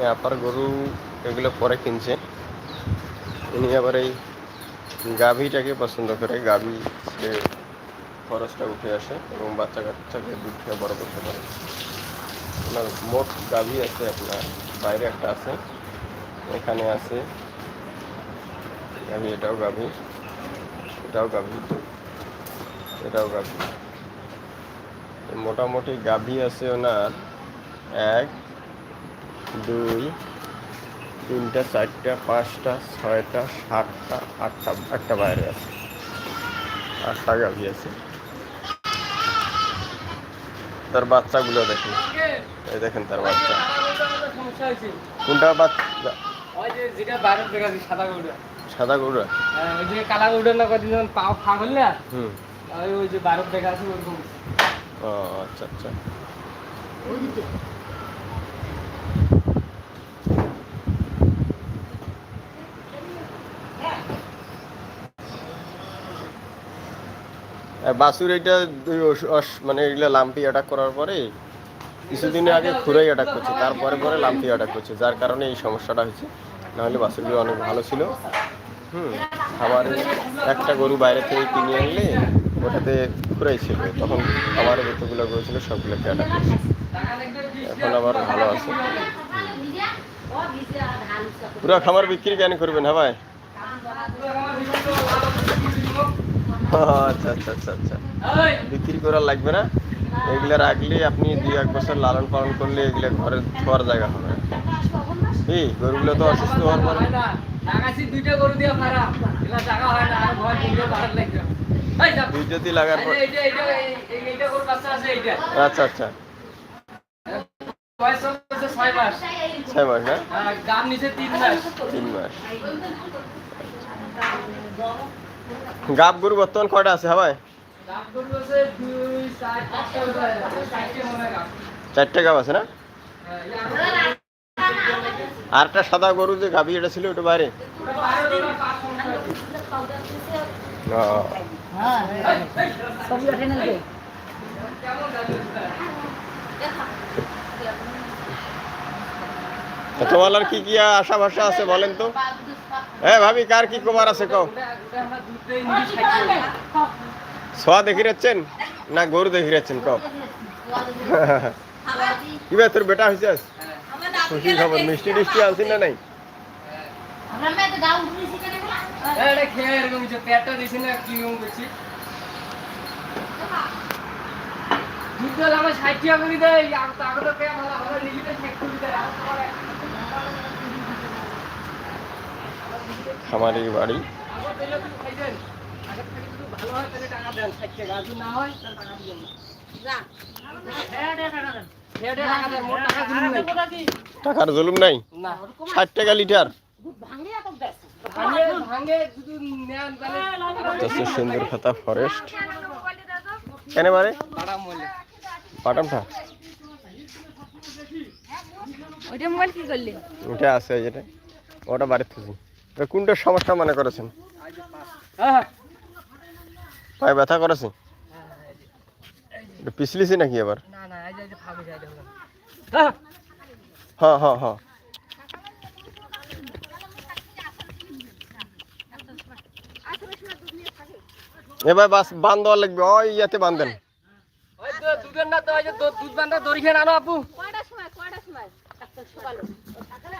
আপার গরু এগুলো পরে কিনছে। উনি আবার এই গাভীটাকে পছন্দ করে। গাভী সে খরচটা উঠে আসে এবং বাচ্চা কাচ্চাকে দুধ খেয়ে বড় করতে পারে। আপনার মোট গাভী আছে আপনার, বাইরে একটা আছে। এখানে আছে, গাভী, এটাও গাভী এটাও গাভী এটাও গাভী। মোটামুটি গাভী আছে ওনার এক দুই তিনটা চারটা পাঁচটা ছয়টা সাতটা আটটা আটটা বাইরে আছে। আটটা গাভী আছে। তার বাচ্চাগুলো দেখুন। এই দেখেন তার বাচ্চা। কোনটা বাচ্চা? ওই যে যেটা সাদা গরুরা হ্যাঁ, ওই যে কালা গরুটা না কদিন যখন পাও ফা করলে না ওই যে বাইরে দেখা আছে ওরকম। ও আচ্ছা আচ্ছা। বাছুর এটা মানে এগুলো লাম্পি অ্যাটাক করার পরে কিছুদিন আগে খুরাই অ্যাটাক করছে, তারপরে পরে লাম্পি অ্যাটাক করছে, যার কারণে এই সমস্যাটা হয়েছে। নাহলে বাছুরগুলো অনেক ভালো ছিল। হুম আমার একটা গরু বাইরে থেকে কিনে আনলে ওটাতে খুরাই ছিল, তখন আমার যতগুলো গরু ছিল সবগুলোকে অ্যাটাক করছে। এখন আবার ভালো আছে। পুরো খামার বিক্রি কেন করবেন হ্যাঁ ভাই? আচ্ছা আচ্ছা আচ্ছা আচ্ছা। বিক্রি করার লাগবে না? এগুলো রাখলে আপনি দুই এক বছর লালন পালন করলে এগুলো ঘরে থোয়ার জায়গা হবে। কি? গরুগুলো তো অসুস্থ হওয়ার পরে। হয় না লাগাইছি দুইটা গরু দিয়ে ফারা এগুলা জায়গা হয় না আর ভয় দুইটা বাড়ার লাগবে এই যা দুইটা দিয়ে লাগার পর এই- এই- আচ্ছা আচ্ছা। ছয় মাস ছয় মাস না গাম নিচে তিন মাস। তিন মাস। গাব গরু বর্তমান কয়টা আছে হ্যাঁ আছে চারটে হয় গাব। আছে না? হ্যাঁ, আরো- একটা সাদা গরু যে গাভি এটা ছিল ওটা বাইরে। ওটা বাইরে হলো না, পাঁচ সংখ্যা। ও, কেমন যাচ্ছে এটা? তা তোমার আর কি কি আশা ভাষা আছে বলেন তো? হ্যাঁ ভাবি কার কি কবার আছে কও। সোয়া দেখি রাখছেন? না গরু দেখি রাখছেন কও? কি ভাই তোর বেটা হয়েছে খুশি খবর মিষ্টি টিষ্টি আনছি না নাই? আমার ষাট করে দেয়, আগে তো ভালো, আমরা নিজেদের করে। দেয়, আর পরে- খামারি বাড়ি। টাকার জুলুম নাই। ষাট টাকা লিটার। হচ্ছে সুন্দর খাতা ফরেস্ট কেন ভাড়া পাটামটা ওইটা মোবাইল কি করলি? ওটা আছে যেটা। ওটা বাড়ির থেকে তো কোনটা সমস্যা মনে করেছেন? পায়ে ব্যথা করেছে? পিছলিছে নাকি আবার? এবার বাস বান দেওয়া লাগবে। ওই ইয়াতে বান্ধেন। ওই দুধের না তো দুধ বান্ধা খেয়ে আনো আপু সময়? সময় সকালে